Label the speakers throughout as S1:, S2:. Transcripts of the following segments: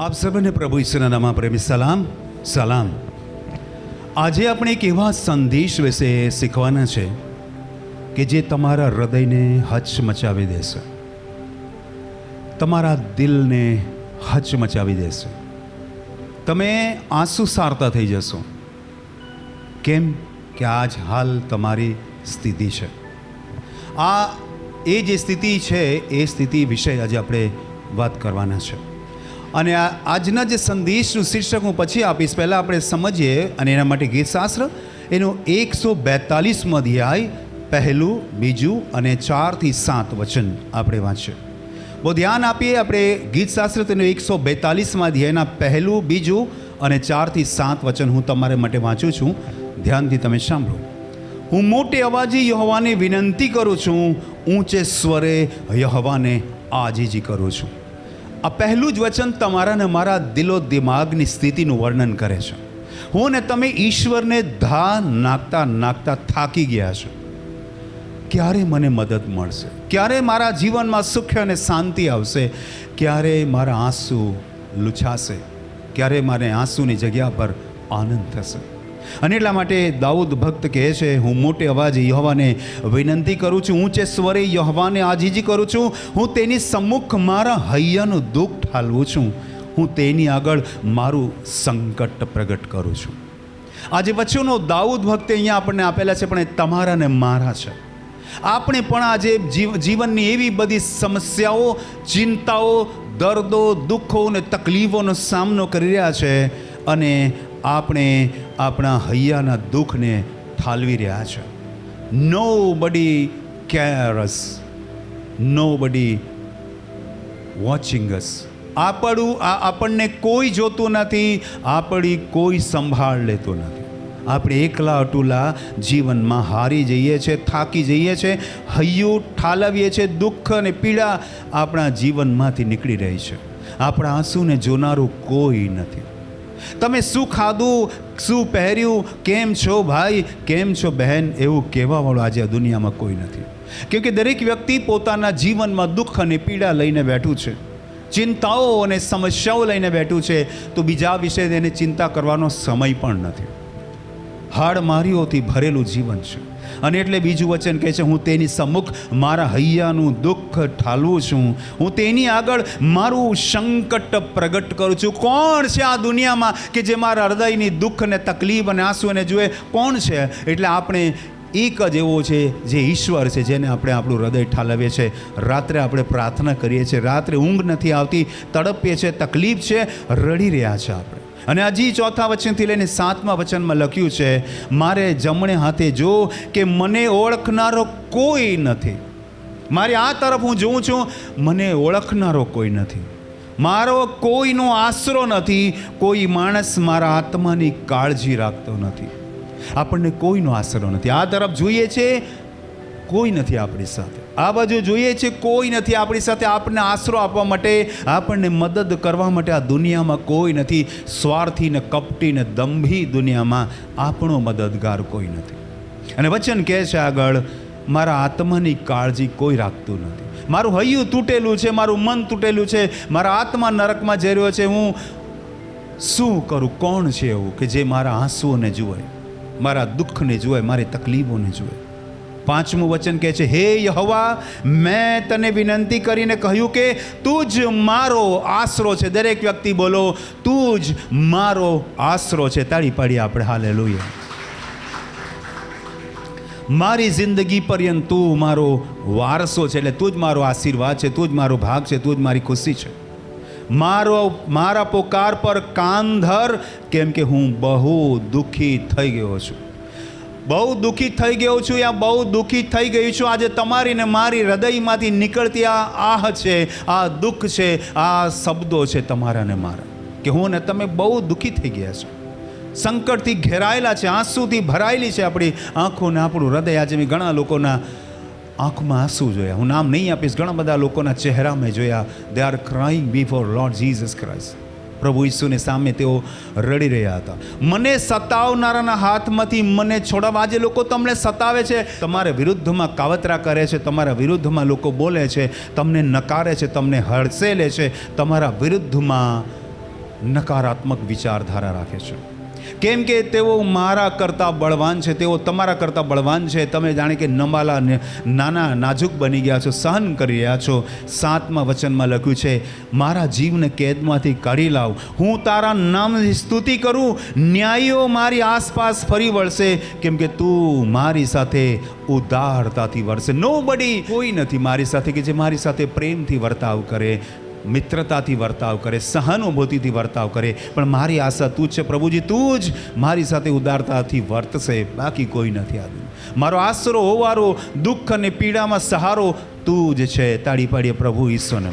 S1: આપ સર્વને પ્રભુ ઈશ્વરના નામાં પ્રેમી. સલામ સલામ. આજે આપણે એક એવા સંદેશ વિશે શીખવાના છે કે જે તમારા હૃદયને હચમચાવી દેશે. તમારા દિલને હચમચાવી દેશે. તમે આંસુ સારતા થઈ જશો. કેમ કે આજ હાલ તમારી સ્થિતિ છે. આ એ જે સ્થિતિ છે, એ સ્થિતિ વિશે આજે આપણે વાત કરવાના છે. અને આ આજના જે સંદેશનું શીર્ષક હું પછી આપીશ. પહેલાં આપણે સમજીએ અને એના માટે ગીતશાસ્ત્ર. એનું એકસો બેતાલીસમાં અધ્યાય, પહેલું, બીજું અને ચારથી સાત વચન આપણે વાંચીએ બહુ ધ્યાન આપીએ આપણે ગીતશાસ્ત્ર તેનું એકસો બેતાલીસમાં અધ્યાયના પહેલું, બીજું અને ચારથી સાત વચન હું તમારા માટે વાંચું છું. ધ્યાનથી તમે સાંભળો. હું મોટે અવાજે યહવાને વિનંતી કરું છું, ઊંચે સ્વરે યહવાને આજીજી કરું છું. આ પહેલું જ વચન તમારા ને મારા દિલો દિમાગની સ્થિતિનું વર્ણન કરે છે. હું ને તમે ઈશ્વરને ધા નાખતા નાખતા થાકી ગયા છો. ક્યારે મને મદદ મળશે? ક્યારે મારા જીવનમાં સુખ અને શાંતિ આવશે? ક્યારે મારા આંસુ લૂછાશે? ક્યારે મારે આંસુની જગ્યા પર આનંદ થશે? અને એટલા માટે દાઉદ ભક્ત કહે છે, હું મોટે અવાજે યહવાને વિનંતી કરું છું, ઊંચે સ્વરે યહવાને આજીજી કરું છું, હું તેની સમ્મુખ મારા હૈયાનું દુઃખ ઠાલવું છું, હું તેની આગળ મારું સંકટ પ્રગટ કરું છું. આજે વચ્ચેનો દાઉદ ભક્તે અહીંયા આપણને આપેલા છે, પણ એ તમારા ને મારા છે. આપણે પણ આજે જીવ, જીવનની એવી બધી સમસ્યાઓ, ચિંતાઓ, દર્દો, દુઃખો અને તકલીફોનો સામનો કરી રહ્યા છે અને આપણે આપણા હૈયાના દુઃખને ઠાલવી રહ્યા છે. નો બડી કેરસ નો બડી વોચિંગ અસ આપણું, આ આપણને કોઈ જોતું નથી, આપણી કોઈ સંભાળ લેતું નથી. આપણે એકલા અટુલા જીવનમાં હારી જઈએ છીએ થાકી જઈએ છીએ હૈયું ઠાલવીએ છીએ દુઃખ અને પીડા આપણા જીવનમાંથી નીકળી રહી છે. આપણા આંસુને જોનારું કોઈ નથી. તમે શું ખાધું, શું પહેર્યું, કેમ છો ભાઈ, કેમ છો બહેન, એવું કહેવાવાળું આજે આ દુનિયામાં કોઈ નથી. કેમ કે દરેક વ્યક્તિ પોતાના જીવનમાં દુઃખ અને પીડા લઈને બેઠું છે. ચિંતાઓ અને સમસ્યાઓ લઈને બેઠું છે, તો બીજા વિશે તેને ચિંતા કરવાનો સમય પણ નથી. હાડમારીઓથી ભરેલું જીવન છે. અને એટલે બીજું વચન કહે છે, હું તેની સમ્મુખ મારા હૈયાનું દુઃખ ઠાલવું છું. હું તેની આગળ મારું સંકટ પ્રગટ કરું છું. કોણ છે આ દુનિયામાં કે જે મારા હૃદયની દુઃખ અને તકલીફ અને આંસુને જુએ? કોણ છે? એટલે આપણે એક જ એવો છે જે ઈશ્વર છે, જેને આપણે આપણું હૃદય ઠાલવીએ છીએ. રાત્રે આપણે પ્રાર્થના કરીએ છીએ. રાત્રે ઊંઘ નથી આવતી, તડપીએ છીએ, તકલીફ છે, રડી રહ્યા છે આપણે. અને હજી ચોથા વચનથી લઈને સાતમા વચનમાં લખ્યું છે, મારે જમણે હાથે જો કે મને ઓળખનારો કોઈ નથી. મારી આ તરફ હું જોઉં છું, મને ઓળખનારો કોઈ નથી. મારો કોઈનો આશરો નથી, કોઈ માણસ મારા આત્માની કાળજી રાખતો નથી. આપણને કોઈનો આશરો નથી. આ તરફ જોઈએ છે, કોઈ નથી આપણી સાથે. આ બાજુ જોઈએ છે, કોઈ નથી આપણી સાથે આપણને આશરો આપવા માટે, આપણને મદદ કરવા માટે આ દુનિયામાં કોઈ નથી. સ્વાર્થી ને કપટી ને દંભી દુનિયામાં આપણો મદદગાર કોઈ નથી. અને વચન કહે છે આગળ, મારા આત્માની કાળજી કોઈ રાખતું નથી. મારું હૈયું તૂટેલું છે, મારું મન તૂટેલું છે, મારા આત્મા નરકમાં જઈ રહ્યો છે. હું શું કરું? કોણ છે એવું કે જે મારા આંસુઓને જુએ, મારા દુઃખને જુએ, મારી તકલીફોને જુએ? પાંચમું વચન કહે છે, હે યહવા, મેં તને વિનંતી કરીને કહ્યું કે તું જ મારો આશરો છે. દરેક વ્યક્તિ બોલો, તું જ મારો આશરો છે. તાળી પાડી આપણે હાલે લોહીએ મારી જિંદગી પર્યંત તું મારો વારસો છે, એટલે તું જ મારો આશીર્વાદ છે, તું જ મારો ભાગ છે, તું જ મારી ખુશી છે. મારો, મારા પોકાર પર કાન ધર કેમ કે હું બહુ દુઃખી થઈ ગયો છું. બહુ દુઃખી થઈ ગયો છું યા બહુ દુઃખી થઈ ગઈ છું. આજે તમારી ને મારી હૃદયમાંથી નીકળતી આ આહ છે, આ દુઃખ છે, આ શબ્દો છે તમારા ને મારા. કે હું ને તમે બહુ દુઃખી થઈ ગયા છો. સંકટથી ઘેરાયેલા છે, આંસુથી ભરાયેલી છે આપણી આંખો ને આપણું હૃદય. આજે મેં ઘણા લોકોના આંખમાં આંસુ જોયા. હું નામ નહીં આપીશ, ઘણા બધા લોકોના ચહેરા મેં જોયા. They are crying before Lord Jesus Christ પ્રભુ ઈસુની સામે તેઓ રડી રહ્યા હતા. મને સતાવનારાના હાથમાંથી મને છોડાવવા. આજે લોકો તમને સતાવે છે. તમારા વિરુદ્ધમાં કાવતરા કરે છે. તમારા વિરુદ્ધમાં લોકો બોલે છે. તમને નકારે છે. તમને હડસેલે છે. તમારા વિરુદ્ધમાં નકારાત્મક વિચારધારા રાખે છે. કેમ કે તેઓ મારા કરતાં બળવાન છે, તેઓ તમારા કરતાં બળવાન છે. તમે જાણે કે નમાલા નાના નાજુક બની ગયા છો, સહન કરી રહ્યા છો. સાતમા વચનમાં લખ્યું છે, મારા જીવને કેદમાંથી કાઢી લાવ. હું તારા નામની સ્તુતિ કરું. ન્યાયીઓ મારી આસપાસ ફરી વળશે. કેમ કે તું મારી સાથે ઉદારતાથી વળશે. નો બડી કોઈ નથી મારી સાથે કે જે મારી સાથે પ્રેમથી વર્તાવ કરે. મિત્રતાથી વર્તાવ કરે, સહાનુભૂતિથી વર્તાવ કરે. પણ મારી આશા તું જ છે પ્રભુજી, તું જ મારી સાથે ઉદારતાથી વર્તશે, બાકી કોઈ નથી આવ્યું મારો આશરો, હોવારો, દુઃખ અને પીડામાં સહારો તું જ છે, તાળી પાડીએ પ્રભુ ઈશ્વરને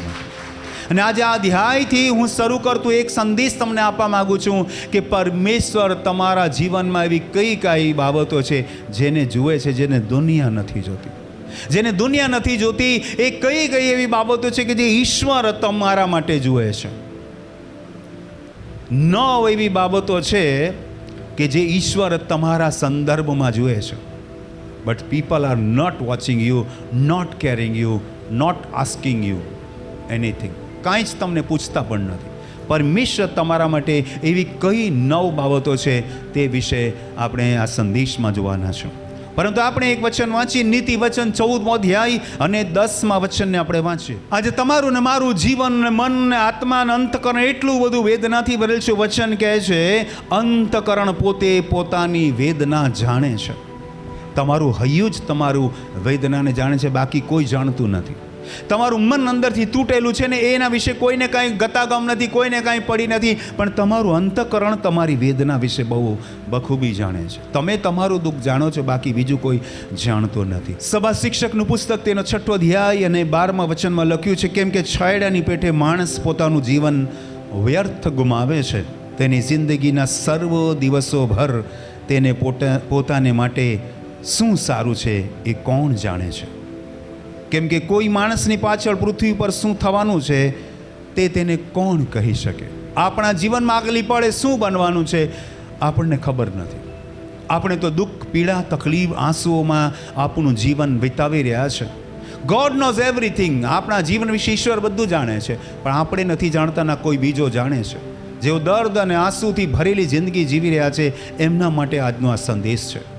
S1: અને આજે આ અધ્યાયથી હું શરૂ કરતું એક સંદેશ તમને આપવા માગું છું કે પરમેશ્વર તમારા જીવનમાં એવી કઈ કઈ બાબતો છે જેને જુએ છે, જેને દુનિયા નથી જોતી. જેને દુનિયા નથી જોતી, એ કઈ કઈ એવી બાબતો છે કે જે ઈશ્વર તમારા માટે જુએ છે. નવ એવી બાબતો છે કે જે ઈશ્વર તમારા સંદર્ભમાં જુએ છે. But people are not watching you not caring you not asking you anything કાંઈ જ તમને પૂછતા પણ નથી. પરમેશ્વર તમારા માટે એવી કઈ નવ બાબતો છે તે વિશે આપણે આ સંદેશમાં જોવાના છું. પરંતુ આપણે એક વચન વાંચીએ, નીતિ વચન ચૌદમો અધ્યાય અને દસમા વચનને આપણે વાંચીએ. આજે તમારું ને મારું જીવન ને મન ને આત્મા ને અંતકરણ એટલું બધું વેદનાથી ભરેલ છે, વચન કહે છે, અંતકરણ પોતે પોતાની વેદના જાણે છે. તમારું હૈયું જ તમારું વેદનાને જાણે છે, બાકી કોઈ જાણતું નથી. તમારું મન અંદરથી તૂટેલું છે ને એના વિશે કોઈને કાંઈ ગતાગમ નથી, કોઈને કાંઈ પડી નથી, પણ તમારું અંતકરણ તમારી વેદના વિશે બહુ બખૂબી જાણે છે. તમે તમારું દુઃખ જાણો છો, બાકી બીજું કોઈ જાણતો નથી. સભા શિક્ષકનું પુસ્તક તેનો છઠ્ઠો ધ્યાય અને બારમા વચનમાં લખ્યું છે, કેમ કે છાયડાની પેઠે માણસ પોતાનું જીવન વ્યર્થ ગુમાવે છે, તેની જિંદગીના સર્વ દિવસો ભર તેને પોતા, પોતાને માટે શું સારું છે એ કોણ જાણે છે? કેમ કે કોઈ માણસની પાછળ પૃથ્વી પર શું થવાનું છે તે તેને કોણ કહી શકે? આપણા જીવનમાં આગલી પડે શું બનવાનું છે આપણને ખબર નથી. આપણે તો દુઃખ, પીડા, તકલીફ, આંસુઓમાં આપણું જીવન વિતાવી રહ્યા છે. ગોડ નોઝ એવરીથિંગ આપણા જીવન વિશે ઈશ્વર બધું જાણે છે. પણ આપણે નથી જાણતા ના કોઈ બીજો જાણે છે. જેઓ દર્દ અને આંસુથી ભરેલી જિંદગી જીવી રહ્યા છે, એમના માટે આજનો આ સંદેશ છે.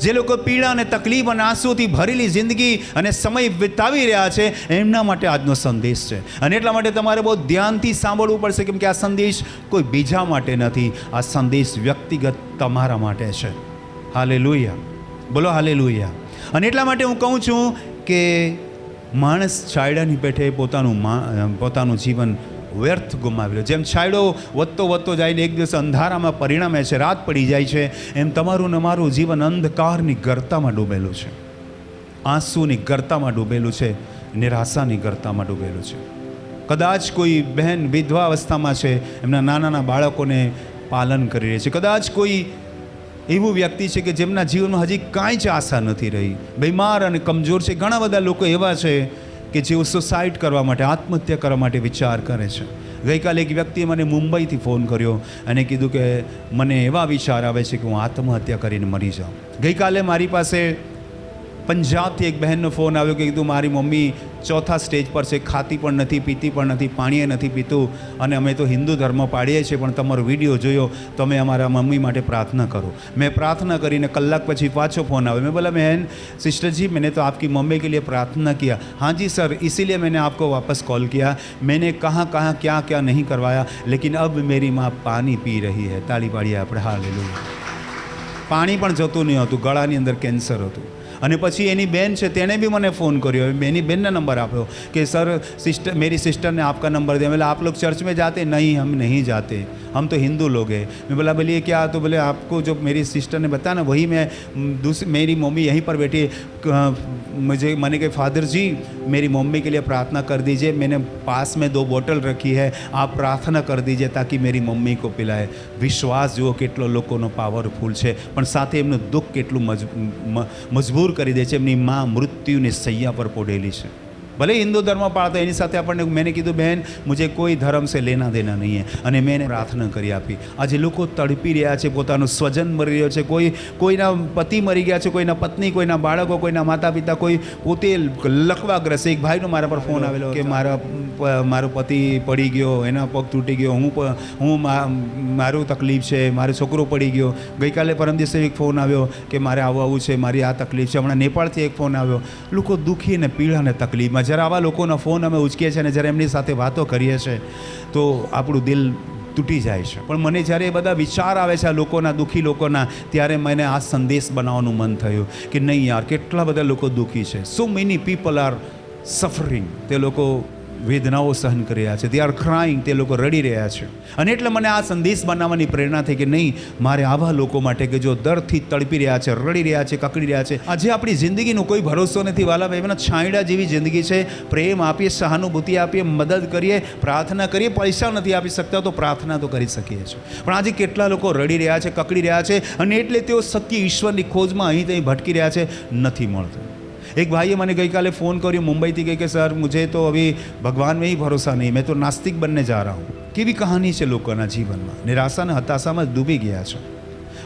S1: જે લોકો પીડા અને તકલીફ અને આંસુથી ભરેલી જિંદગી અને સમય વિતાવી રહ્યા છે, એમના માટે આજનો સંદેશ છે. અને એટલા માટે તમારે બહુ ધ્યાનથી સાંભળવું પડશે કેમ કે આ સંદેશ કોઈ બીજા માટે નથી, આ સંદેશ વ્યક્તિગત તમારા માટે છે. હાલે લુયા બોલો હાલે લુયા અને એટલા માટે હું કહું છું કે માણસ છાયડાની પેઠે પોતાનું પોતાનું જીવન વ્યર્થ ગુમાવેલો. જેમ છાંયડો વધતો વધતો જઈને એક દિવસ અંધારામાં પરિણમે છે, રાત પડી જાય છે, એમ તમારું ને મારું જીવન અંધકારની ગર્તામાં ડૂબેલું છે. આંસુની ગર્તામાં ડૂબેલું છે, નિરાશાની ગર્તામાં ડૂબેલું છે. કદાચ કોઈ બહેન વિધવા અવસ્થામાં છે, એમના નાના નાના બાળકોને પાલન કરી રહી છે. કદાચ કોઈ એવું વ્યક્તિ છે કે જેમના જીવનમાં હજી કાંઈ જ આશા નથી રહી. બીમાર અને કમજોર છે. ઘણા બધા લોકો એવા છે કે જેઓ સુસાઇડ કરવા માટે, આત્મહત્યા કરવા માટે વિચાર કરે છે. ગઈકાલે એક વ્યક્તિએ મને મુંબઈથી ફોન કર્યો અને કીધું કે મને એવા વિચાર આવે છે કે હું આત્મહત્યા કરીને મરી જાઉં. ગઈકાલે મારી પાસે પંજાબથી એક બહેનનો ફોન આવ્યો કે કીધું, મારી મમ્મી ચોથા સ્ટેજ પર છે, ખાતી પણ નથી, પીતી પણ નથી, પાણીએ નથી પીતું. અને અમે તો હિન્દુ ધર્મ પાડીએ છીએ, પણ તમારો વીડિયો જોયો, તમે અમારા મમ્મી માટે પ્રાર્થના કરો. મેં પ્રાર્થના કરીને કલાક પછી પાછો ફોન આવ્યો. મેં બોલા બહેન, સિસ્ટરજી मैंने તો आपकी મમ્મી કે लिए પ્રાર્થના किया हाँ जी सर इसीलिए मैंने आपको वापस कॉल किया मैंने कहाँ कहाँ ક્યાં क्या नहीं करवाया लेकिन अब मेरी माँ पानी पी रही है ताली पाड़ी આપણે. હા લેલું પાણી પણ જતું નહીં હતું, ગળાની અંદર કેન્સર હતું. અને પછી એની બેન છે, તેણે બી મને ફોન કર્યો. એની બેનને નંબર આપ્યો કે, સર સિસ્ટર મેરી સિસ્ટરને આપકા નંબર દે. એટલે આપ લોક ચર્ચ મેં જાતે નહીં, હમ નહીં જાતે. हम तो हिंदू लोग हैं मैं बोला बोलिए क्या तो बोले आपको जो मेरी सिस्टर ने बताया ना वही मैं दूसरी मेरी मम्मी यहीं पर बैठी है मुझे मैंने कहा फादर जी मेरी मम्मी के लिए प्रार्थना कर दीजिए मैंने पास में दो बोतल रखी है आप प्रार्थना कर दीजिए ताकि मेरी मम्मी को पिलाए વિશ્વાસ જુઓ કેટલો લોકોનો પાવરફુલ છે પણ સાથે એમનું દુઃખ કેટલું મજ મ- મજબૂર કરી દે છે એમની મા મૃત્યુની સૈયા પર પોડેલી છે ભલે હિન્દુ ધર્મ પાળતો એની સાથે આપણને મેં કીધું બહેન મુજે કોઈ ધર્મ સે લેના દેના નહીં હે. અને મેં એને પ્રાર્થના કરી આપી. આજે લોકો તડપી રહ્યા છે પોતાનું સ્વજન મરી રહ્યો છે. કોઈ કોઈના પતિ મરી ગયા છે કોઈના પત્ની કોઈના બાળકો કોઈના માતા પિતા કોઈ પોતે લકવાગ્રસ્ત એક ભાઈનો મારા પર ફોન આવેલો કે મારા મારો પતિ પડી ગયો એના પગ તૂટી ગયો. હું હું મા- મારું તકલીફ છે મારો છોકરો પડી ગયો. ગઈકાલે પરમ દિવસે એક ફોન આવ્યો કે મારે આવું આવું છે મારી આ તકલીફ છે. હમણાં નેપાળથી એક ફોન આવ્યો. લોકો દુઃખી અને પીડા અને તકલીફમાં જ્યારે આવા લોકોના ફોન અમે ઉચકીએ છીએ અને જ્યારે એમની સાથે વાતો કરીએ છીએ, તો આપણું દિલ તૂટી જાય છે. પણ મને જ્યારે એ બધા વિચાર આવે છે આ લોકોના, દુઃખી લોકોના, ત્યારે મને આ સંદેશ બનાવવાનું મન થયું કે નહીં યાર, કેટલા બધા લોકો દુઃખી છે. So many people are suffering તે લોકો વેદનાઓ સહન કરી રહ્યા છે. દે આર ક્રાઇંગ તે લોકો રડી રહ્યા છે. અને એટલે મને આ સંદેશ બનાવવાની પ્રેરણા થઈ કે નહીં, મારે આવા લોકો માટે કે જો દર્દથી તડપી રહ્યા છે, રડી રહ્યા છે, કકડી રહ્યા છે, આજે આપણી જિંદગીનો કોઈ ભરોસો નથી. વાલા ભાઈ બહેનો છાંયડા જેવી જિંદગી છે. પ્રેમ આપીએ, સહાનુભૂતિ આપીએ, મદદ કરીએ, પ્રાર્થના કરીએ, પૈસા નથી આપી શકતા તો પ્રાર્થના તો કરી શકીએ છીએ. પણ આજે કેટલા લોકો રડી રહ્યા છે, કકડી રહ્યા છે અને એટલે તેઓ સત્ય ઈશ્વરની ખોજમાં અહીં ત્યાં ભટકી રહ્યા છે, નથી મળતું. એક ભાઈએ મને ગઈકાલે ફોન કર્યો, મુંબઈથી કે કે, સર, મુજે તો હવે ભગવાનમાં ભરોસા નહીં, મેં તો નાસ્તિક બનને જા રહા હું. કેવી કહાની છે લોકોના જીવનમાં? નિરાશા અને હતાશામાં ડૂબી ગયા છે.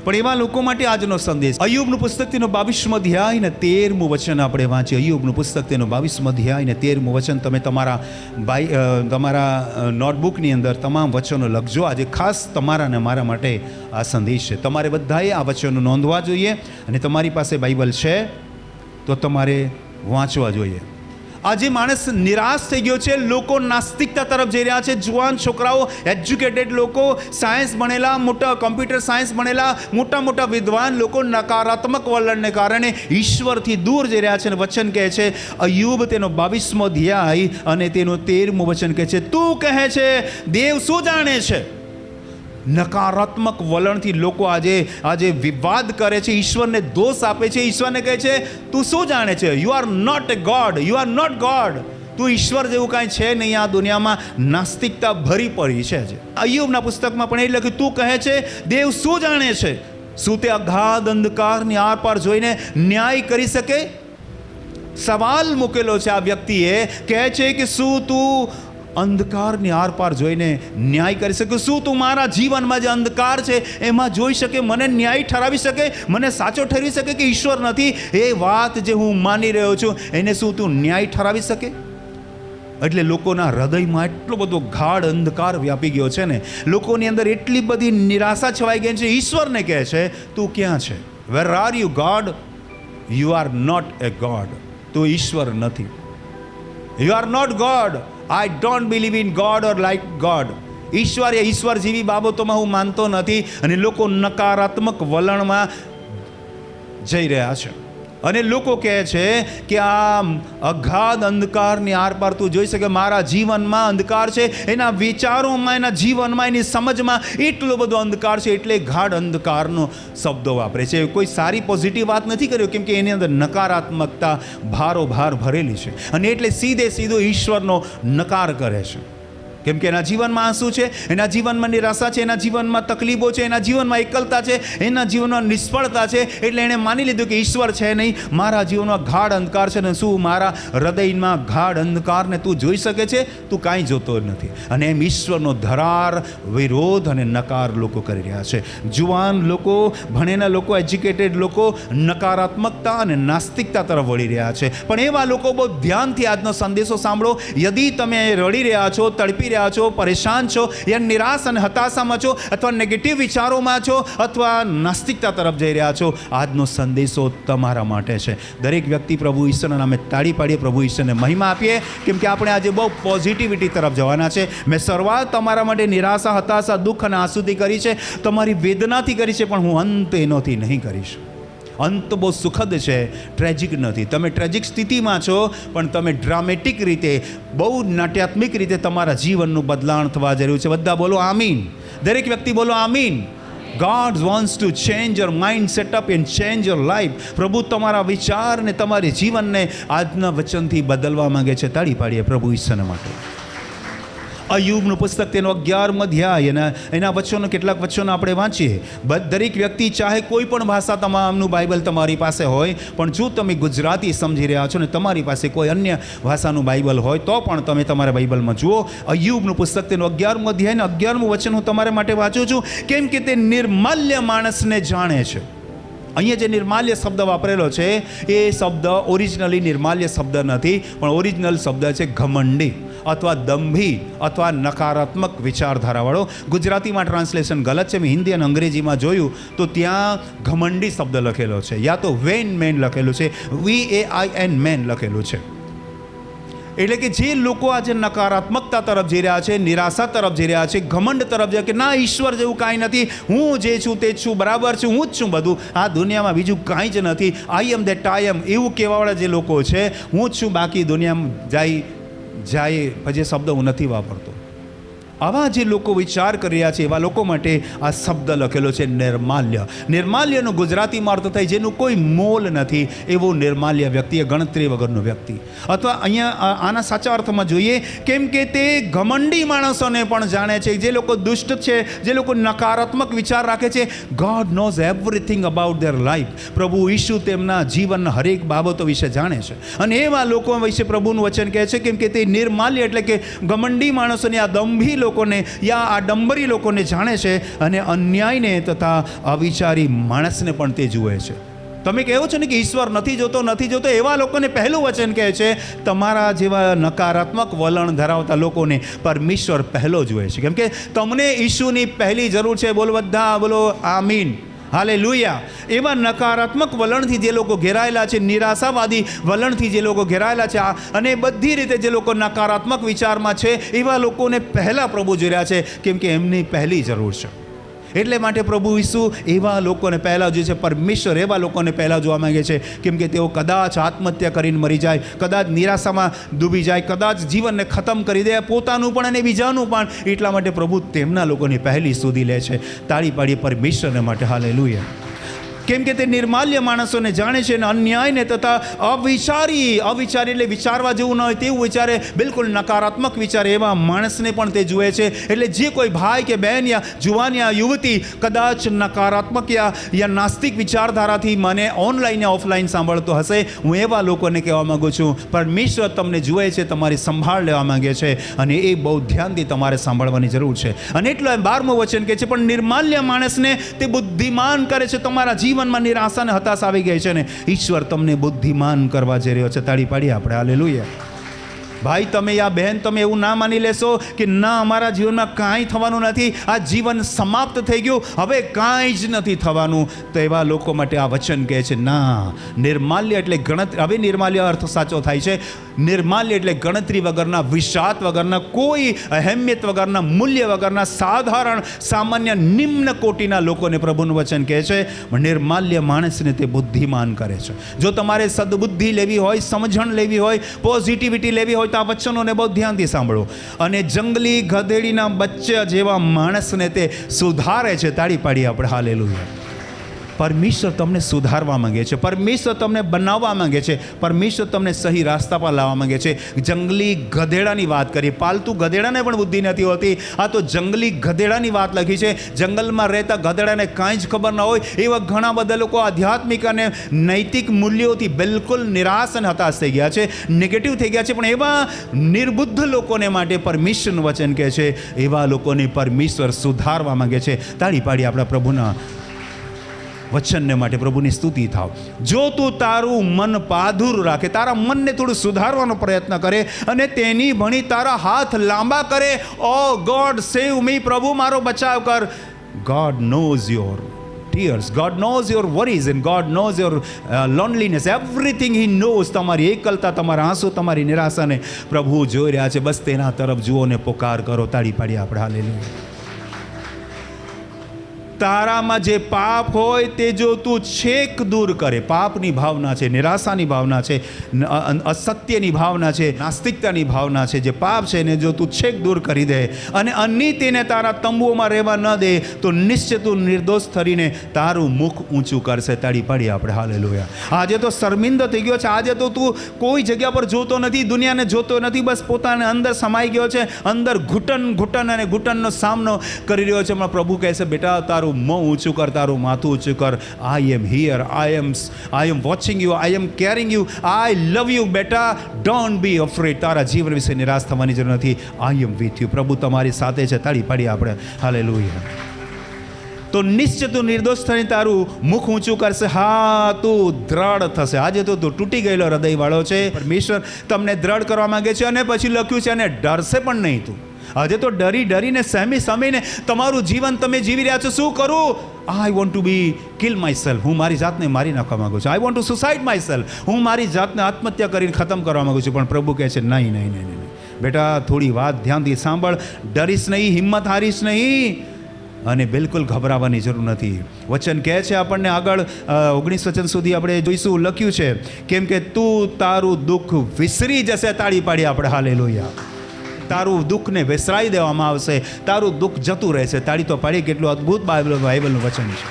S1: પણ એવા લોકો માટે આજનો સંદેશ, અયુબનું પુસ્તક તેનો બાવીસમો અધ્યાય ને તેરમું વચન આપણે વાંચીએ. અયુબનું પુસ્તક તેનો બાવીસમો અધ્યાય ને તેરમું વચન તમે તમારા બાઈ તમારા નોટબુકની અંદર તમામ વચનો લખજો. આજે ખાસ તમારા અને મારા માટે આ સંદેશ છે. તમારે બધાએ આ વચનો નોંધવા જોઈએ અને તમારી પાસે બાઇબલ છે. તો તમારે વાંચવા જોઈએ. આજે માણસ નિરાશ થઈ ગયો છે, લોકો નાસ્તિકતા તરફ જઈ રહ્યા છે. જુવાન છોકરાઓ એજ્યુકેટેડ લોકો સાયન્સ ભણેલા, મોટા કોમ્પ્યુટર સાયન્સ ભણેલા, મોટા મોટા વિદ્વાન લોકો નકારાત્મક વલણને કારણે ઈશ્વરથી દૂર જઈ રહ્યા છે અને વચન કહે છે અયુબ તેનો બાવીસમો ધ્યાય અને તેનું તેરમું વચન કહે છે. તું કહે છે, દેવ શું જાણે છે? નકારાત્મક વલણથી લોકો આજે આજે વિવાદ કરે છે, ઈશ્વરને દોષ આપે છે, ઈશ્વરને કહે છે, તું શું જાણે છે? You are not a God you are not God તું ઈશ્વર જેવું કાંઈ છે નહીં આ દુનિયામાં? નાસ્તિકતા ભરી પડી છે આજે. અયુબના પુસ્તકમાં પણ એ લખ્યું તું કહે છે, દેવ શું જાણે છે? શું તે અગાધ અંધકારની આર પાર જોઈને ન્યાય કરી શકે? સવાલ મૂકેલો છે આ વ્યક્તિએ, કહે છે કે શું તું અંધકારની આરપાર જોઈને ન્યાય કરી શકે. શું તું મારા જીવનમાં જે અંધકાર છે, એમાં જોઈ શકે, મને ન્યાય ઠરાવી શકે, મને સાચો ઠરવી શકે કે ઈશ્વર નથી? એ વાત જે હું માની રહ્યો છું, એને શું તું ન્યાય ઠરાવી શકે? એટલે લોકોના હૃદયમાં એટલો બધો ગાઢ અંધકાર વ્યાપી ગયો છે ને, લોકોની અંદર એટલી બધી નિરાશા છવાઈ ગઈ છે, ઈશ્વરને કહે છે, તું ક્યાં છે? Where are you God you are not a God તું ઈશ્વર નથી. You are not God I don't believe in God or like God ઈશ્વર એ ઈશ્વર જેવી બાબતોમાં હું માનતો નથી અને લોકો નકારાત્મક વલણમાં જઈ રહ્યા છે. અને લોકો કહે છે કે આ અગાધ અંધકારની આરપાર તું જોઈ શકે, મારા જીવનમાં અંધકાર છે. એના વિચારોમાં, એના જીવનમાં, એની સમજમાં એટલો બધો અંધકાર છે, એટલે ગાઢ અંધકારનો શબ્દો વાપરે છે. કોઈ સારી પોઝિટિવ વાત નથી કર્યો, કેમ કે એની અંદર નકારાત્મકતા ભારો ભાર ભરેલી છે. અને એટલે સીધે સીધો ઈશ્વરનો નકાર કરે છે. કેમ કે એના જીવનમાં આંસુ છે, એના જીવનમાં નિરાશા છે, એના જીવનમાં તકલીફો છે, એના જીવનમાં એકલતા છે, એના જીવનમાં નિષ્ફળતા છે, એટલે એણે માની લીધું કે ઈશ્વર છે નહીં, મારા જીવનમાં ગાઢ અંધકાર છે ને શું મારા હૃદયમાં ગાઢ અંધકારને તું જોઈ શકે છે? તું કાંઈ જોતો નથી. અને એમ ઈશ્વરનો ધરાર, વિરોધ અને નકાર લોકો કરી રહ્યા છે. જુવાન લોકો, ભણેલા લોકો, એજ્યુકેટેડ લોકો નકારાત્મકતા અને નાસ્તિકતા તરફ વળી રહ્યા છે. પણ એવા લોકો બહુ ધ્યાનથી આજનો સંદેશો સાંભળો. યદી તમે રડી રહ્યા છો, તડપી રહ્યા છો, પરેશાન છો, યા નિરાશ અને હતાશામાં છો, અથવા નેગેટિવ વિચારોમાં છો, અથવા નાસ્તિકતા તરફ જઈ રહ્યા છો, આજનો સંદેશો તમારા માટે છે. દરેક વ્યક્તિ પ્રભુ ઈશ્વરના નામે તાળી પાડીએ, પ્રભુ ઈશ્વરને મહિમા આપીએ. કેમ કે આપણે આજે બહુ પોઝિટિવિટી તરફ જવાના છે. મેં શરૂઆત તમારા માટે નિરાશા, હતાશા, દુઃખ અને આંસુથી કરી છે. તમારી વેદનાથી કરી છે, પણ હું અંત એનોથી નહીં કરીશ. અંત બહુ સુખદ છે. ટ્રેજિક નથી. તમે ટ્રેજિક સ્થિતિમાં છો, પણ તમે ડ્રામેટિક રીતે, બહુ નાટ્યાત્મિક રીતે તમારા જીવનનું બદલાણ થવા જરૂર છે. બધા બોલો આમીન. દરેક વ્યક્તિ બોલો આમીન. God wants to change your mind setup and change your life પ્રભુ તમારા વિચારને, તમારી જીવનને આજના વચનથી બદલવા માંગે છે. તાળી પાડીએ પ્રભુ ઈશ્વર માટે. અયુબનું પુસ્તક તેનો અગિયારમ અધ્યાય એના એના વચ્ચોનો કેટલાક વચ્ચોનો આપણે વાંચીએ. દરેક વ્યક્તિ ચાહે કોઈ પણ ભાષા તમામનું બાઇબલ તમારી પાસે હોય, પણ જો તમે ગુજરાતી સમજી રહ્યા છો ને તમારી પાસે કોઈ અન્ય ભાષાનું બાઇબલ હોય, તો પણ તમે તમારા બાઇબલમાં જુઓ. અયુબનું પુસ્તક તેનો અગિયારમો અધ્યાય ને અગિયારમું વચન હું તમારા માટે વાંચું છું. કેમ કે તે નિર્માલ્ય માણસને જાણે છે. અહીંયા જે નિર્માલ્ય શબ્દ વાપરેલો છે, એ શબ્દ ઓરિજિનલી નિર્માલ્ય શબ્દ નથી, પણ ઓરિજિનલ શબ્દ છે ઘમંડી. અથવા દંભી અથવા નકારાત્મક વિચારધારાવાળો. ગુજરાતીમાં ટ્રાન્સલેશન ગલત છે, મેં હિન્દી અને અંગ્રેજીમાં જોયું, તો ત્યાં ઘમંડી શબ્દ લખેલો છે. યા તો વેન મેન લખેલું છે, વી એ આઈ એન મેન લખેલું છે. એટલે કે જે લોકો આજે નકારાત્મકતા તરફ જઈ રહ્યા છે, નિરાશા તરફ જઈ રહ્યા છે, ઘમંડ તરફ જાય કે ના, ઈશ્વર જેવું કાંઈ નથી, હું જે છું તે જ છું, બરાબર છું, હું જ છું બધું. આ દુનિયામાં બીજું કાંઈ જ નથી. આઈ એમ દેટ આઈ એમ એવું કહેવાવાળા જે લોકો છે, હું જ છું, બાકી દુનિયામાં જાય જાય પછી શબ્દ હું નથી વાપરતો. આવા જે લોકો વિચાર કરી રહ્યા છે એવા લોકો માટે આ શબ્દ લખેલો છે નિર્માલ્ય. નિર્માલ્યનો ગુજરાતીમાં અર્થ થાય જેનું કોઈ મોલ નથી એવો નિર્માલ્ય વ્યક્તિ, એ ગણતરી વગરનો વ્યક્તિ. અથવા અહીંયા આના સાચા અર્થમાં જોઈએ, કેમ કે તે ઘમંડી માણસોને પણ જાણે છે. જે લોકો દુષ્ટ છે, જે લોકો નકારાત્મક વિચાર રાખે છે God knows everything about their life પ્રભુ ઈશુ તેમના જીવનના હરેક બાબતો વિશે જાણે છે. અને એવા લોકો વિશે પ્રભુનું વચન કહે છે, કેમ કે તે નિર્માલ્ય એટલે કે ઘમંડી માણસોને આ દંભી લોકોને યા આ ડંબરી લોકોને જાણે છે અને અન્યાયને તથા અવિચારી માણસને પણ તે જુએ છે. તમે કહો છો ને કે ઈશ્વર નથી જોતો નથી જોતો, એવા લોકોને પહેલું વચન કહે છે, તમારા જેવા નકારાત્મક વલણ ધરાવતા લોકોને પરમેશ્વર પહેલો જુએ છે. કેમ કે તમને ઈશુની પહેલી જરૂર છે, બોલો બધા, બોલો, આમીન. હાલે લુયા એવા નકારાત્મક વલણથી જે લોકો ઘેરાયેલા છે, નિરાશાવાદી વલણથી જે લોકો ઘેરાયેલા છે અને બધી રીતે જે લોકો નકારાત્મક વિચારમાં છે, એવા લોકોને પહેલાં પ્રભુ જોઈ રહ્યા છે, કેમ કે એમની પહેલી જરૂર છે. એટલે માટે પ્રભુ ઈસુ એવા લોકોને પહેલાં જે છે, પરમેશ્વર એવા લોકોને પહેલાં જોવા માંગે છે. કેમ કે તેઓ કદાચ આત્મહત્યા કરીને મરી જાય, કદાચ નિરાશામાં ડૂબી જાય, કદાચ જીવનને ખતમ કરી દે, પોતાનું પણ અને બીજાનું પણ. એટલા માટે પ્રભુ તેમના લોકોની પહેલી સુધી લે છે. તાળી પાડી પરમેશ્વરને માટે. હાલે કેમ કે તે નિર્માલ્ય માણસોને જાણે છે અને અન્યાયને તથા અવિચારી અવિચારી એટલે વિચારવા જેવું ન હોય તેવું વિચારે, બિલકુલ નકારાત્મક વિચારે એવા માણસને પણ તે જુએ છે. એટલે જે કોઈ ભાઈ કે બહેન યા જુવાન યા યુવતી કદાચ નકારાત્મક યા યા નાસ્તિક વિચારધારાથી મને ઓનલાઈન યા ઓફલાઈન સાંભળતો હશે, હું એવા લોકોને કહેવા માગું છું. પરમેશ્વર તમને જુએ છે, તમારી સંભાળ લેવા માગે છે અને એ બહુ ધ્યાનથી તમારે સાંભળવાની જરૂર છે. અને એટલો બારમું વચન કે છે, પણ નિર્માલ્ય માણસને તે બુદ્ધિમાન કરે છે, તમારા જીવનમાં નિરાશા અને હતાશ આવી ગઈ છે ને ઈશ્વર તમને બુદ્ધિમાન કરવા જઈ રહ્યો છે. તાળી પાડીએ આપણે. હાલે ભાઈ, તમે યા બહેન, તમે એવું ના માની લેશો કે ના, અમારા જીવનમાં કાંઈ થવાનું નથી. આ જીવન સમાપ્ત થઈ ગયું. હવે કાંઈ જ નથી થવાનું. તો એવા લોકો માટે આ વચન કહે છે, ના, નિર્માલ્ય એટલે ગણતરી હવે નિર્માલ્ય અર્થ સાચો થાય છે. નિર્માલ્ય એટલે ગણતરી વગરના, વિષાદ વગરના, કોઈ અહેમિયત વગરના, મૂલ્ય વગરના, સાધારણ, સામાન્ય નિમ્ન કોટીના લોકોને પ્રભુનું વચન કહે છે. નિર્માલ્ય માણસને તે બુદ્ધિમાન કરે છે. જો તમારે સદબુદ્ધિ લેવી હોય, સમજણ લેવી હોય, પોઝિટિવિટી લેવી હોય તો આ વચનોને બહુ ધ્યાનથી સાંભળો. અને જંગલી ગધેડીના બચ્ચા જેવા માણસને તે સુધારે છે, તાળી પાડી આપણે હાલેલું પરમેશ્વર તમને સુધારવા માંગે છે, પરમેશ્વર તમને બનાવવા માંગે છે, પરમેશ્વર તમને સહી રાસ્તા પર લાવવા માંગે છે. જંગલી ગધેડાની વાત કરીએ, પાલતુ ગધેડાને પણ બુદ્ધિ નથી હોતી. આ તો જંગલી ગધેડાની વાત લખી છે, જંગલમાં રહેતા ગધેડાને કાંઈ જ ખબર ન હોય, એવા ઘણા બધા લોકો આધ્યાત્મિક અને નૈતિક મૂલ્યોથી બિલકુલ નિરાશ અને હતાશ થઈ ગયા છે નેગેટિવ થઈ ગયા છે, પણ એવા નિર્બુદ્ધ લોકોને માટે પરમેશ્વરનું વચન કહે છે, એવા લોકોને પરમેશ્વર સુધારવા માંગે છે. તાળી પાડી આપણા પ્રભુના વચનને માટે પ્રભુની સ્તુતિ થાવ. જો તું તારું મન પાધુર રાખે, તારા મનને થોડું સુધારવાનો પ્રયત્ન કરે અને તેની ભણી તારા હાથ લાંબા કરે, ઓ ગોડ, સેવ મી પ્રભુ, મારો બચાવ કર. God knows your tears God knows your worries and God knows your loneliness everything he knows તમારી એકલતા, તમારા આંસુ, તમારી નિરાશાને પ્રભુ જોઈ રહ્યા છે. બસ તેના તરફ જુઓ ને પોકાર કરો. તાળી પાડી આપણે, હાલેલુયા. તારામાં જે પાપ હોય તે જો તું છેક દૂર કરે, પાપની ભાવના છે, નિરાશાની ભાવના છે, ન- અસત્યની ભાવના છે, નાસ્તિકતાની ભાવના છે, જે પાપ છે એને જો તું છેક દૂર કરી દે અને અનીતિને તારા તંબુઓમાં રહેવા ન દે, તો નિશ્ચય તું નિર્દોષ થરીને તારું મુખ ઊંચું કરશે. તાળી પાડી આપણે. હાલે આજે તો શર્મિંદો થઈ ગયો છે. આજે તો તું કોઈ જગ્યા પર જોતો નથી, દુનિયાને જોતો નથી, બસ પોતાને અંદર સમાઈ ગયો છે, અંદર ઘૂંટણ ઘૂંટણ અને ઘૂંટનનો સામનો કરી રહ્યો છે. પણ પ્રભુ કહે છે બેટા, તારું મોં ઊંચું કર તારું માથું ઊંચું કર. I am here I am I am watching you I am caring you I love you બેટા. ડોન્ટ બી અફ્રેડ તારા જીવન વિશે નિરાશ થવાની જરૂર નથી. આઈ એમ વિથ યુ પ્રભુ તમારી સાથે છે. તાળી પાડી આપણે. હાલે તો નિશ્ચય તું નિર્દોષ થઈને તારું મુખ ઊંચું કરશે. હા, તું દ્રઢ થશે. આજે તો તું તૂટી ગયેલો હૃદયવાળો છે. પરમેશ્વર તમને દ્રઢ કરવા માંગે છે અને પછી લખ્યું છે અને ડરશે પણ નહીં તું. આજે તો ડરી ડરીને, સહેમી સમીને તમારું જીવન તમે જીવી રહ્યા છો. શું કરું? I want to be kill myself હું મારી જાતને મારી નાખવા માગું છું. I want to suicide myself હું મારી જાતને આત્મહત્યા કરીને ખતમ કરવા માગું છું. પણ પ્રભુ કહે છે, નહીં નહીં નહીં નહીં બેટા, થોડી વાત ધ્યાનથી સાંભળ. ડરીશ નહીં, હિંમત હારીશ નહીં. અને બિલકુલ ગભરાવાની જરૂર નથી. વચન કહે છે આપણને આગળ ઓગણીસ વચન સુધી આપણે જોઈશું, લખ્યું છે, કેમ કે તું તારું દુઃખ વિસરી જશે, તાળી પાડી આપણે. હાલે લોહિયા તારું દુઃખને વિસરાઈ દેવામાં આવશે, તારું દુઃખ જતું રહેશે. તાળી તો પાડી કેટલું અદ્ભુત બાઇબલ બાઇબલનું વચન છે.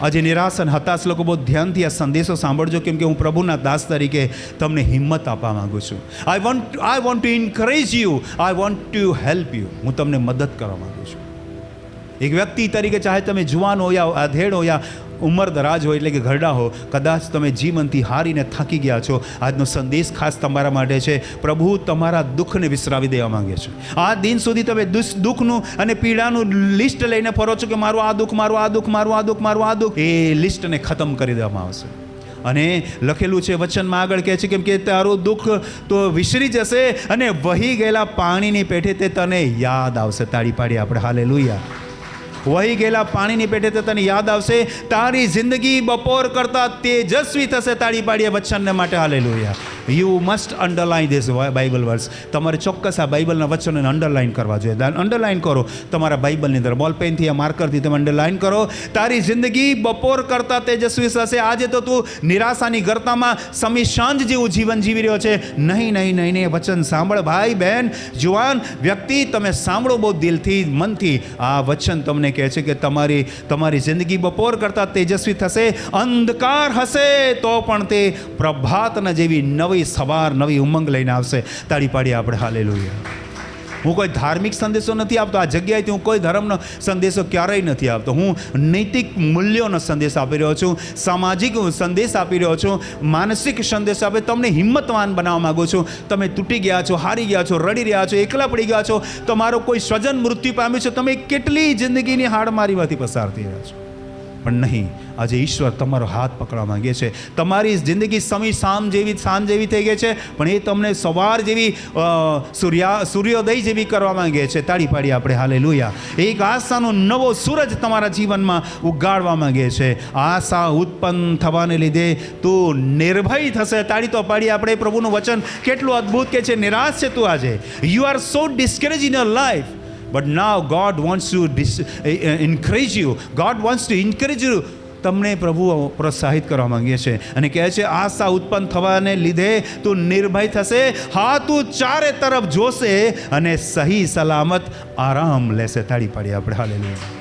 S1: આજે નિરાશ અને હતાશ લોકો બહુ ધ્યાનથી આ સંદેશો સાંભળજો, કેમ કે હું પ્રભુના દાસ તરીકે તમને હિંમત આપવા માંગુ છું. I want I want to encourage you I want to help you હું તમને મદદ કરવા માગું છું. એક વ્યક્તિ તરીકે ચાહે તમે જુવાન હોયા હો યા ઉંમર દરાજ હોય એટલે કે ઘરડા હો, કદાચ તમે જીવનથી હારીને થાકી ગયા છો. આજનો સંદેશ ખાસ તમારા માટે છે. પ્રભુ તમારા દુઃખને વિસરાવી દેવા માંગે છે. આ દિન સુધી તમે દુઃખનું અને પીડાનું લિસ્ટ લઈને ફરો છો કે મારું આ દુઃખ, મારું આ દુઃખ, મારું આ દુઃખ, મારું આ દુઃખ. એ લિસ્ટને ખતમ કરી દેવામાં આવશે. અને લખેલું છે, વચનમાં આગળ કહે છે કેમ કે તારું દુઃખ તો વિસરી જશે અને વહી ગયેલા પાણીની પેઠે તે તને યાદ આવશે. તાળી પાડી આપણે. હાલે વહી ગયેલા પાણીની પેટે તે તને યાદ આવશે. તારી જિંદગી બપોર કરતાં તેજસ્વી થશે તાળી પાડીએ વચનને માટે. Hallelujah. You must underline this Bible verse તમારે ચોક્કસ આ બાઇબલના વચનોને અંડરલાઇન કરવા જોઈએ. અંડરલાઇન કરો. તમારા બાઇબલની અંદર બોલ પેનથી યા માર્કરથી તમે અંડરલાઇન કરો. તારી જિંદગી બપોર કરતાં તેજસ્વી થશે. આજે તો તું નિરાશાની ગરતામાં સમી સાંજ જેવું જીવન જીવી રહ્યો છે. નહીં નહીં નહીં નહીં. વચન સાંભળ ભાઈ બહેન જુવાન, વ્યક્તિ, તમે સાંભળો બહુ દિલથી, મનથી. આ વચન તમને કહે છે કે તમારી તમારી જિંદગી બપોર કરતાં તેજસ્વી થશે. અંધકાર હશે તો પણ તે પ્રભાતના જેવી નવી સવાર, નવી ઉમંગ લઈને આવશે. તાળી પાડી આપણે. હાલે હું કોઈ ધાર્મિક સંદેશો નથી આપતો. આ જગ્યાએથી હું કોઈ ધર્મનો સંદેશો ક્યારેય નથી આપતો. હું નૈતિક મૂલ્યોનો સંદેશ આપી રહ્યો છું. સામાજિક સંદેશ આપી રહ્યો છું. માનસિક સંદેશ આપી. તમને હિંમતવાન બનાવવા માગું છું. તમે તૂટી ગયા છો, હારી ગયા છો, રડી રહ્યા છો, એકલા પડી ગયા છો. તમારો કોઈ સ્વજન મૃત્યુ પામ્યું છે. તમે કેટલી જિંદગીની હાડમારીમાંથી પસાર થઈ રહ્યા છો? પણ નહીં. આજે ઈશ્વર તમારો હાથ પકડવા માંગે છે. તમારી જિંદગી સમી સામ જેવી સાંજ જેવી થઈ ગઈ છે, પણ એ તમને સવાર જેવી સૂર્યા, સૂર્યોદય જેવી કરવા માંગે છે. તાળી પાડી આપણે. હાલે લુયા એક આશાનો નવો સૂરજ તમારા જીવનમાં ઉગાડવા માંગે છે. આશા ઉત્પન્ન થવાને લીધે તું નિર્ભય થશે. તાળી તો પાડી આપણે પ્રભુનું વચન. કેટલું અદ્ભુત કે છે. નિરાશ છે તું આજે. You are so discourage in your life But now God wants to dis uh, God encourage to wants to તમને પ્રભુ પ્રોત્સાહિત કરવા માંગીએ છે અને કહે છે આશા ઉત્પન્ન થવાને લીધે તું નિર્ભય થશે હા તું ચારે તરફ જોશે અને સહી સલામત આરામ લેશે. તાળી પાડી આપણે. હાલે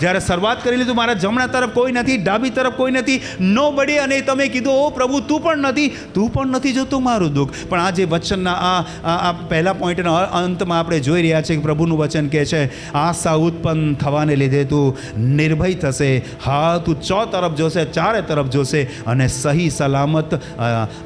S1: જ્યારે શરૂઆત કરી લીધું, મારા જમણા તરફ કોઈ નથી, ડાબી તરફ કોઈ નથી, નો બડે અને તમે કીધું, ઓ પ્રભુ, તું પણ નથી, તું પણ નથી જોતું મારું દુઃખ. પણ આ જે વચનના, આ આ પહેલા પોઈન્ટના અંતમાં આપણે જોઈ રહ્યા છીએ કે પ્રભુનું વચન કહે છે, આશા ઉત્પન્ન થવાને લીધે તું નિર્ભય થશે, હા, તું ચો તરફ જોશે, ચારે તરફ જોશે અને સહી સલામત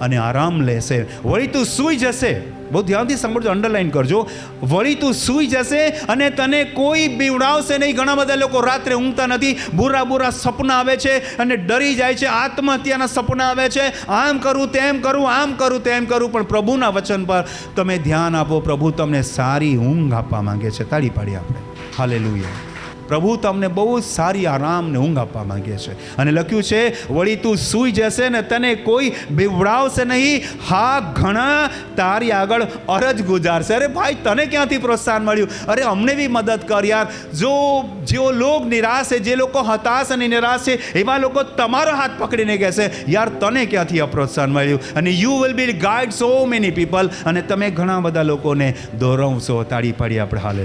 S1: અને આરામ લેશે. વળી તું સૂઈ જશે. બહુ ધ્યાનથી સાંભળજો અંડરલાઈન કરજો. વળી તું સૂઈ જશે અને તને કોઈ બીવડાવશે નહીં. ઘણા બધા લોકો રાત્રે ઊંઘતા નથી. બુરા બુરા સપના આવે છે અને ડરી જાય છે. આત્મહત્યાના સપના આવે છે. આમ કરું, તેમ કરું, આમ કરું, તેમ કરું. પણ પ્રભુના વચન પર તમે ધ્યાન આપો. પ્રભુ તમને સારી ઊંઘ આપવા માંગે છે. તાળી પાડી આપણે. હાલે પ્રભુ તમને બહુ જ સારી આરામ ને ઊંઘ આપવા માંગે છે. અને લખ્યું છે, વળી તું સૂઈ જશે ને તને કોઈ બીવડાવશે નહીં. હા, ઘણા તારી આગળ અરજ ગુજારશે. અરે ભાઈ, તને ક્યાંથી પ્રોત્સાહન મળ્યું? અરે, અમને બી મદદ કર યાર. જો જેઓ લોક નિરાશ છે, જે લોકો હતાશ અને નિરાશ છે, એવા લોકો તમારો હાથ પકડીને કહેશે, યાર, તને ક્યાંથી પ્રોત્સાહન મળ્યું? અને you will be guide so many people અને તમે ઘણા બધા લોકોને દોરવશો તાળી પાડી આપણે હાલે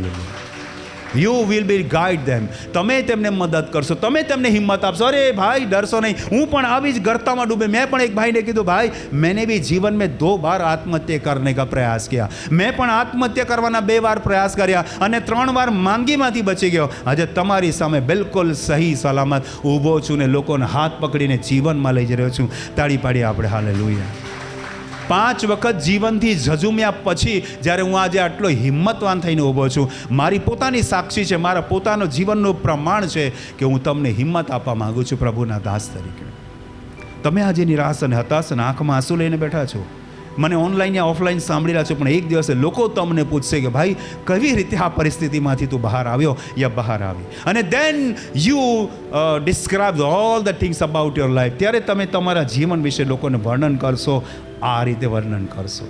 S1: you will be guide them તમે તેમને મદદ કરશો. તમે તેમને હિંમત આપશો. અરે ભાઈ, ડરશો નહીં. હું પણ આવી જ ગર્તામાં ડૂબે. મેં પણ એક ભાઈને કીધું, ભાઈ, મેને બી જીવન મેં દો બાર આત્મહત્યા કરને કા પ્રયાસ કર્યા મેં પણ આત્મહત્યા કરવાના બે વાર પ્રયાસ કર્યા અને ત્રણ વાર માંગીમાંથી બચી ગયો. આજે તમારી સામે બિલકુલ સહી સલામત ઊભો છું ને લોકોને હાથ પકડીને જીવનમાં લઈ જ રહ્યો છું. તાળી પાડી આપણે. હાલે લોહીએ પાંચ વખત જીવનથી ઝઝુમ્યા પછી જ્યારે હું આજે આટલો હિંમતવાન થઈને ઊભો છું, મારી પોતાની સાક્ષી છે, મારા પોતાનો જીવનનું પ્રમાણ છે કે હું તમને હિંમત આપવા માગું છું પ્રભુના દાસ તરીકે. તમે આજે નિરાશ અને હતાશ અને આંખમાં આંસુ લઈને બેઠા છો. મને ઓનલાઈન યા ઓફલાઈન સાંભળી રહ્યા છો, પણ એક દિવસે લોકો તમને પૂછશે કે ભાઈ, કેવી રીતે આ પરિસ્થિતિમાંથી તું બહાર આવ્યો? યા બહાર આવી. અને then you describe all the things about your life ત્યારે તમે તમારા જીવન વિશે લોકોને વર્ણન કરશો, આ રીતે વર્ણન કરશો.